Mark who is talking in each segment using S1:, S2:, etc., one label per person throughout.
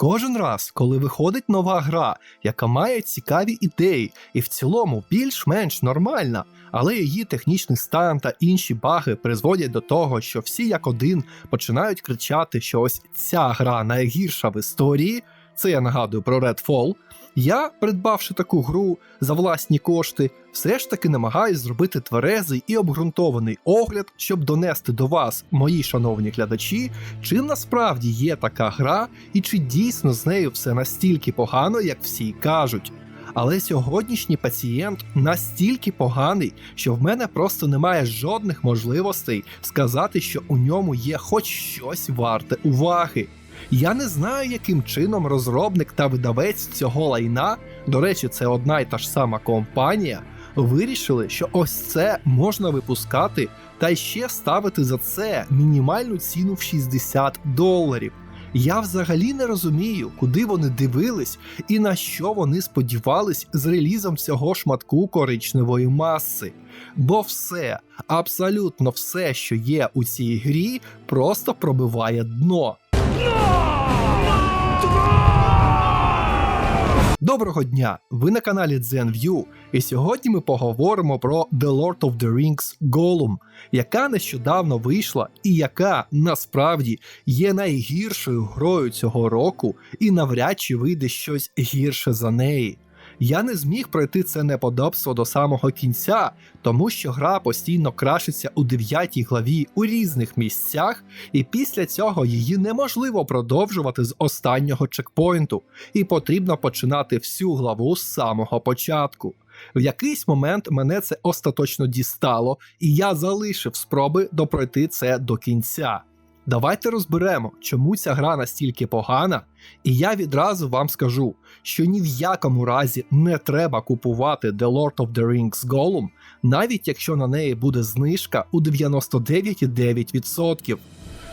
S1: Кожен раз, коли виходить нова гра, яка має цікаві ідеї, і в цілому більш-менш нормальна, але її технічний стан та інші баги призводять до того, що всі як один починають кричати, що ось ця гра найгірша в історії. Це я нагадую про Redfall. Я, придбавши таку гру за власні кошти, все ж таки намагаюсь зробити тверезий і обґрунтований огляд, щоб донести до вас, мої шановні глядачі, чим насправді є така гра і чи дійсно з нею все настільки погано, як всі кажуть. Але сьогоднішній пацієнт настільки поганий, що в мене просто немає жодних можливостей сказати, що у ньому є хоч щось варте уваги. Я не знаю, яким чином розробник та видавець цього лайна, до речі, це одна й та ж сама компанія, вирішили, що ось це можна випускати та ще ставити за це мінімальну ціну в 60 доларів. Я взагалі не розумію, куди вони дивились і на що вони сподівались з релізом цього шматку коричневої маси. Бо все, абсолютно все, що є у цій грі, просто пробиває дно. Доброго дня! Ви на каналі ZenView, і сьогодні ми поговоримо про The Lord of the Rings Gollum, яка нещодавно вийшла і яка насправді є найгіршою грою цього року, і навряд чи вийде щось гірше за неї. Я не зміг пройти це неподобство до самого кінця, тому що гра постійно крашиться у дев'ятій главі у різних місцях, і після цього її неможливо продовжувати з останнього чекпоінту, і потрібно починати всю главу з самого початку. В якийсь момент мене це остаточно дістало, і я залишив спроби допройти це до кінця. Давайте розберемо, чому ця гра настільки погана, і я відразу вам скажу, що ні в якому разі не треба купувати The Lord of the Rings Gollum, навіть якщо на неї буде знижка у 99,9%.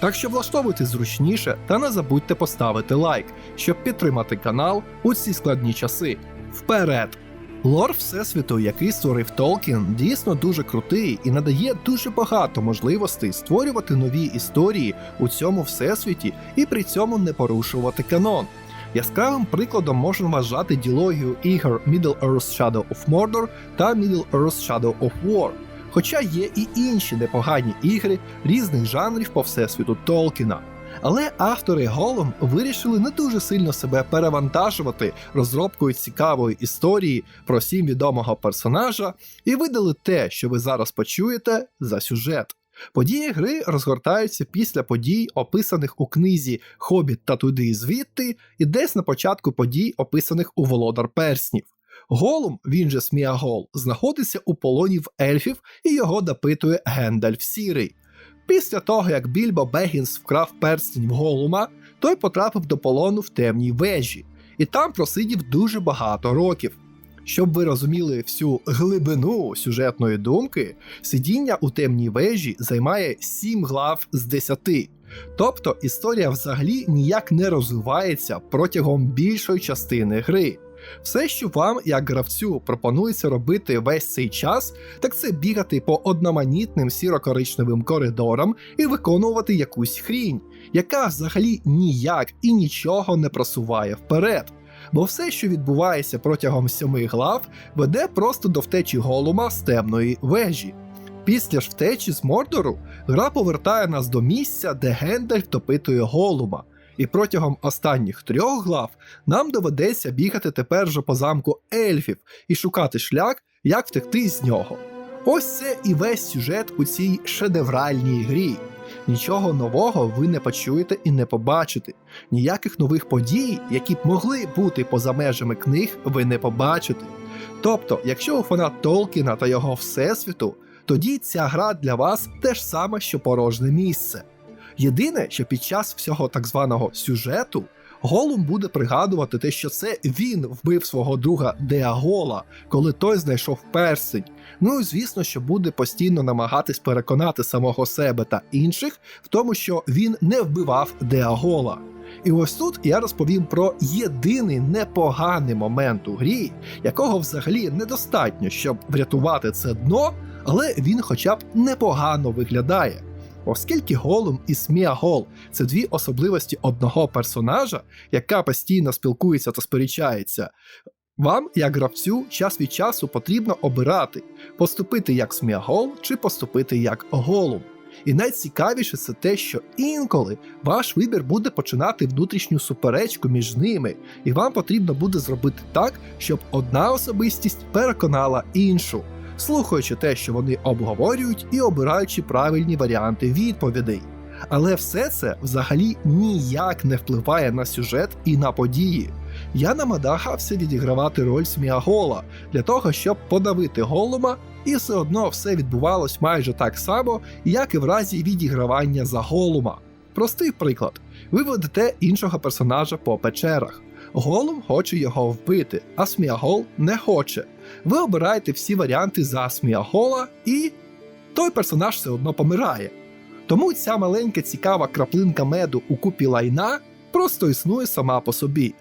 S1: Так що влаштовуйте зручніше та не забудьте поставити лайк, щоб підтримати канал у ці складні часи. Вперед! Лор Всесвіту, який створив Толкін, дійсно дуже крутий і надає дуже багато можливостей створювати нові історії у цьому всесвіті і при цьому не порушувати канон. Яскравим прикладом можна вважати ділогію ігор Middle Earth Shadow of Mordor та Middle Earth Shadow of War. Хоча є і інші непогані ігри різних жанрів по всесвіту Толкіна. Але автори Голом вирішили не дуже сильно себе перевантажувати розробкою цікавої історії про всім відомого персонажа і видали те, що ви зараз почуєте, за сюжет. Події гри розгортаються після подій, описаних у книзі Хобіт та туди і звідти, і десь на початку подій, описаних у Володар Перснів. Голум, він же Сміагол, знаходиться у полоні в ельфів і його допитує Гендальф Сірий. Після того, як Більбо Бегінс вкрав перстень в Голума, той потрапив до полону в темній вежі, і там просидів дуже багато років. Щоб ви розуміли всю глибину сюжетної думки, сидіння у темній вежі займає 7 глав з 10. Тобто історія взагалі ніяк не розвивається протягом більшої частини гри. Все, що вам, як гравцю, пропонується робити весь цей час, так це бігати по одноманітним сіро-коричневим коридорам і виконувати якусь хрінь, яка взагалі ніяк і нічого не просуває вперед. Бо все, що відбувається протягом сьоми глав, веде просто до втечі голума з темної вежі. Після ж втечі з Мордору гра повертає нас до місця, де Гендальф допитує голума. І протягом останніх трьох глав нам доведеться бігати тепер же по замку ельфів і шукати шлях, як втекти з нього. Ось це і весь сюжет у цій шедевральній грі. Нічого нового ви не почуєте і не побачите. Ніяких нових подій, які б могли бути поза межами книг, ви не побачите. Тобто, якщо ви фанат Толкіна та його всесвіту, тоді ця гра для вас те ж саме, що порожне місце. Єдине, що під час всього так званого сюжету Голум буде пригадувати те, що це він вбив свого друга Деагола, коли той знайшов перстень. Ну і звісно, що буде постійно намагатись переконати самого себе та інших в тому, що він не вбивав Деагола. І ось тут я розповім про єдиний непоганий момент у грі, якого взагалі недостатньо, щоб врятувати це дно, але він хоча б непогано виглядає. Оскільки Голум і Сміагол це дві особливості одного персонажа, яка постійно спілкується та сперечається, вам, як гравцю, час від часу потрібно обирати, поступити як Сміагол чи поступити як Голум. І найцікавіше це те, що інколи ваш вибір буде починати внутрішню суперечку між ними, і вам потрібно буде зробити так, щоб одна особистість переконала іншу, слухаючи те, що вони обговорюють, і обираючи правильні варіанти відповідей. Але все це взагалі ніяк не впливає на сюжет і на події. Я намагався відігравати роль Сміагола для того, щоб подавити голума, і все одно все відбувалось майже так само, як і в разі відігравання за голума. Простий приклад: ви ведете іншого персонажа по печерах. Голум хоче його вбити, а Сміагол не хоче. Ви обираєте всі варіанти за Сміагола, і той персонаж все одно помирає. Тому ця маленька цікава краплинка меду у купі лайна просто існує сама по собі.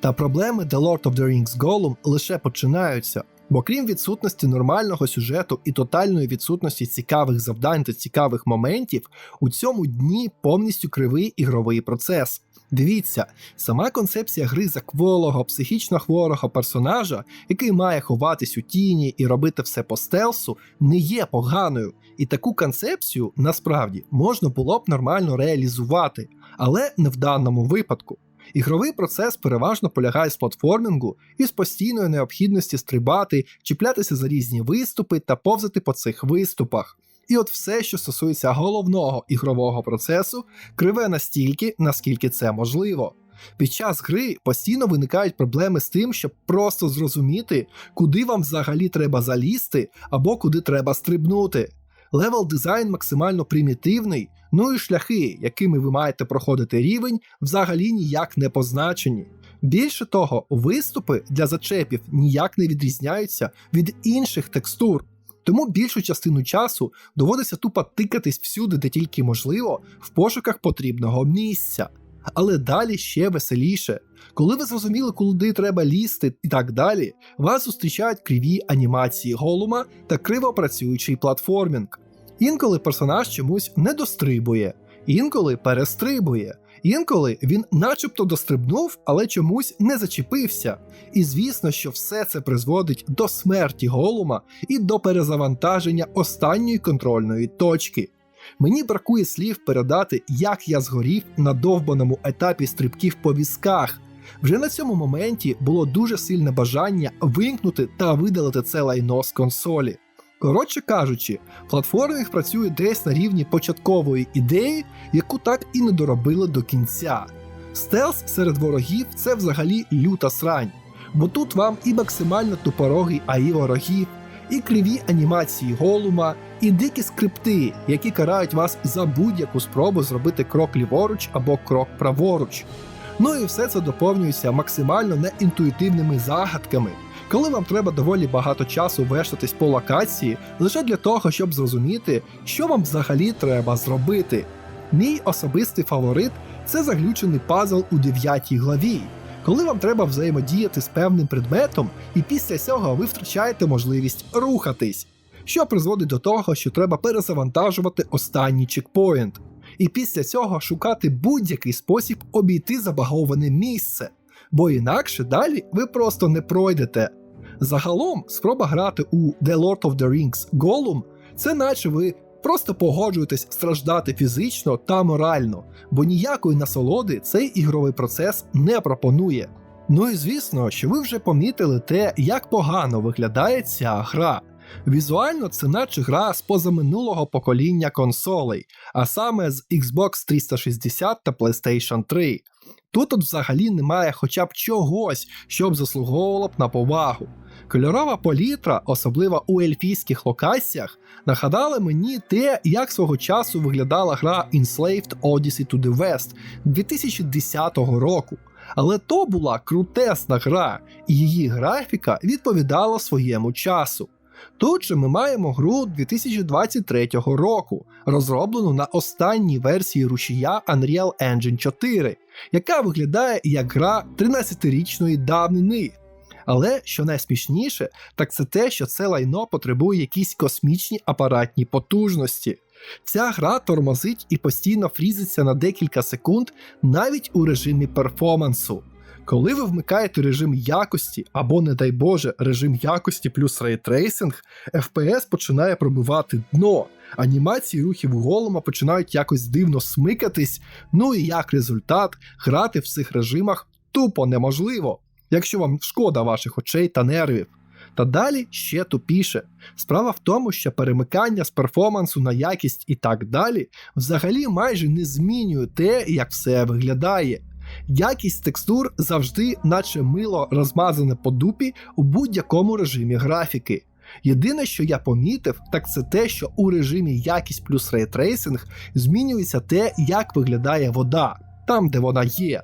S1: Та проблеми The Lord of the Rings Gollum лише починаються, бо крім відсутності нормального сюжету і тотальної відсутності цікавих завдань та цікавих моментів, у цьому дні повністю кривий ігровий процес. Дивіться, сама концепція гри закволого, психічно хворого персонажа, який має ховатись у тіні і робити все по стелсу, не є поганою. І таку концепцію насправді можна було б нормально реалізувати, але не в даному випадку. Ігровий процес переважно полягає з платформінгу і з постійної необхідності стрибати, чіплятися за різні виступи та повзати по цих виступах. І от все, що стосується головного ігрового процесу, криве настільки, наскільки це можливо. Під час гри постійно виникають проблеми з тим, щоб просто зрозуміти, куди вам взагалі треба залізти або куди треба стрибнути. Левел дизайн максимально примітивний, ну і шляхи, якими ви маєте проходити рівень, взагалі ніяк не позначені. Більше того, виступи для зачепів ніяк не відрізняються від інших текстур. Тому більшу частину часу доводиться тупо тикатись всюди, де тільки можливо, в пошуках потрібного місця. Але далі ще веселіше. Коли ви зрозуміли, куди треба лізти і так далі, вас зустрічають криві анімації голума та криво працюючий платформінг. Інколи персонаж чомусь не дострибує, інколи перестрибує, інколи він начебто дострибнув, але чомусь не зачепився. І звісно, що все це призводить до смерті голума і до перезавантаження останньої контрольної точки. Мені бракує слів передати, як я згорів на довбаному етапі стрибків по візках. Вже на цьому моменті було дуже сильне бажання вимкнути та видалити це лайно з консолі. Коротше кажучи, платформінг працює десь на рівні початкової ідеї, яку так і не доробили до кінця. Стелс серед ворогів це взагалі люта срань, бо тут вам і максимально тупорогий АІ ворогів, і криві анімації голума, і дикі скрипти, які карають вас за будь-яку спробу зробити крок ліворуч або крок праворуч. Ну і все це доповнюється максимально неінтуїтивними загадками, коли вам треба доволі багато часу вештатись по локації лише для того, щоб зрозуміти, що вам взагалі треба зробити. Мій особистий фаворит це заглючений пазл у 9 главі, коли вам треба взаємодіяти з певним предметом, і після цього ви втрачаєте можливість рухатись, що призводить до того, що треба перезавантажувати останній чекпоінт, і після цього шукати будь-який спосіб обійти забаговане місце, бо інакше далі ви просто не пройдете. Загалом, спроба грати у The Lord of the Rings Gollum – це наче ви просто погоджуєтесь страждати фізично та морально, бо ніякої насолоди цей ігровий процес не пропонує. Ну і звісно, що ви вже помітили те, як погано виглядає ця гра. Візуально це наче гра з позаминулого покоління консолей, а саме з Xbox 360 та PlayStation 3. Тут от взагалі немає хоча б чогось, що б заслуговувало б на повагу. Кольорова політра, особливо у ельфійських локаціях, нагадали мені те, як свого часу виглядала гра Enslaved Odyssey to the West 2010 року. Але то була крутесна гра, і її графіка відповідала своєму часу. Тут же ми маємо гру 2023 року, розроблену на останній версії рушія Unreal Engine 4, яка виглядає як гра 13-річної давнини. Але що найсмішніше, так це те, що це лайно потребує якісь космічні апаратні потужності. Ця гра тормозить і постійно фрізиться на декілька секунд навіть у режимі перформансу. Коли ви вмикаєте режим якості або, не дай Боже, режим якості плюс рейтрейсинг, FPS починає пробивати дно, анімації рухів голома починають якось дивно смикатись, ну і як результат, грати в цих режимах тупо неможливо, якщо вам шкода ваших очей та нервів. Та далі ще тупіше. Справа в тому, що перемикання з перформансу на якість і так далі взагалі майже не змінює те, як все виглядає. Якість текстур завжди, наче мило розмазане по дупі у будь-якому режимі графіки. Єдине, що я помітив, так це те, що у режимі якість плюс рейтрейсинг змінюється те, як виглядає вода, там де вона є.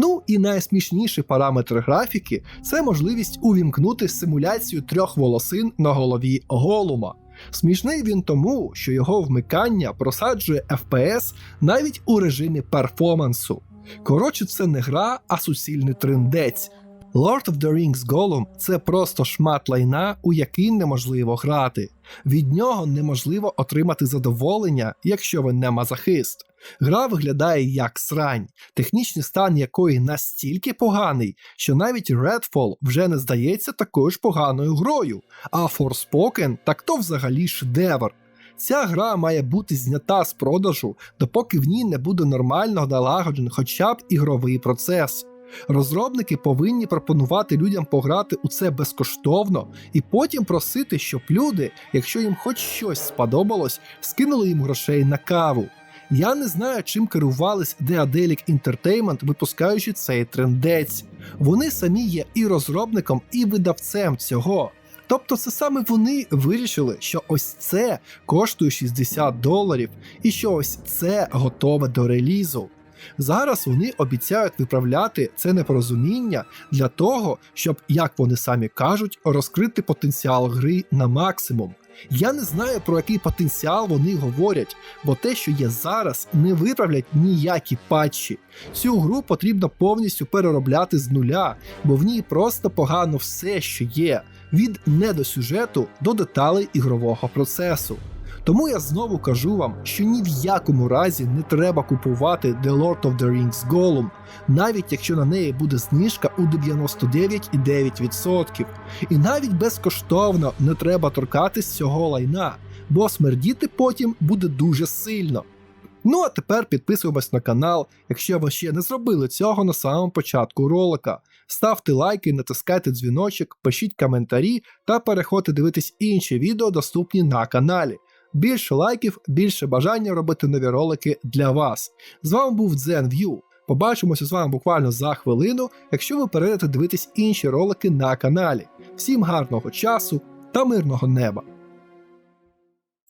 S1: Ну і найсмішніший параметр графіки це можливість увімкнути симуляцію трьох волосин на голові голума. Смішний він тому, що його вмикання просаджує FPS навіть у режимі перформансу. Коротше, це не гра, а суцільний триндець. Lord of the Rings Gollum – це просто шмат лайна, у який неможливо грати. Від нього неможливо отримати задоволення, якщо ви не мазохист. Гра виглядає як срань, технічний стан якої настільки поганий, що навіть Redfall вже не здається такою ж поганою грою, а Forspoken так то взагалі шедевр. Ця гра має бути знята з продажу, допоки в ній не буде нормально налагоджений хоча б ігровий процес. Розробники повинні пропонувати людям пограти у це безкоштовно і потім просити, щоб люди, якщо їм хоч щось сподобалось, скинули їм грошей на каву. Я не знаю, чим керувались Deadelic Entertainment, випускаючи цей трендець. Вони самі є і розробником, і видавцем цього. Тобто це саме вони вирішили, що ось це коштує 60 доларів, і що ось це готове до релізу. Зараз вони обіцяють виправляти це непорозуміння для того, щоб, як вони самі кажуть, розкрити потенціал гри на максимум. Я не знаю про який потенціал вони говорять, бо те, що є зараз, не виправлять ніякі патчі. Цю гру потрібно повністю переробляти з нуля, бо в ній просто погано все, що є, від недосюжету до деталей ігрового процесу. Тому я знову кажу вам, що ні в якому разі не треба купувати The Lord of the Rings Gollum, навіть якщо на неї буде знижка у 99,9%. І навіть безкоштовно не треба торкатись цього лайна, бо смердіти потім буде дуже сильно. Ну а тепер підписуємось на канал, якщо ви ще не зробили цього на самому початку ролика. Ставте лайки, натискайте дзвіночок, пишіть коментарі та переходьте дивитись інші відео, доступні на каналі. Більше лайків, більше бажання робити нові ролики для вас. З вами був ZenView. Побачимося з вами буквально за хвилину, якщо ви перейдете дивитись інші ролики на каналі. Всім гарного часу та мирного неба!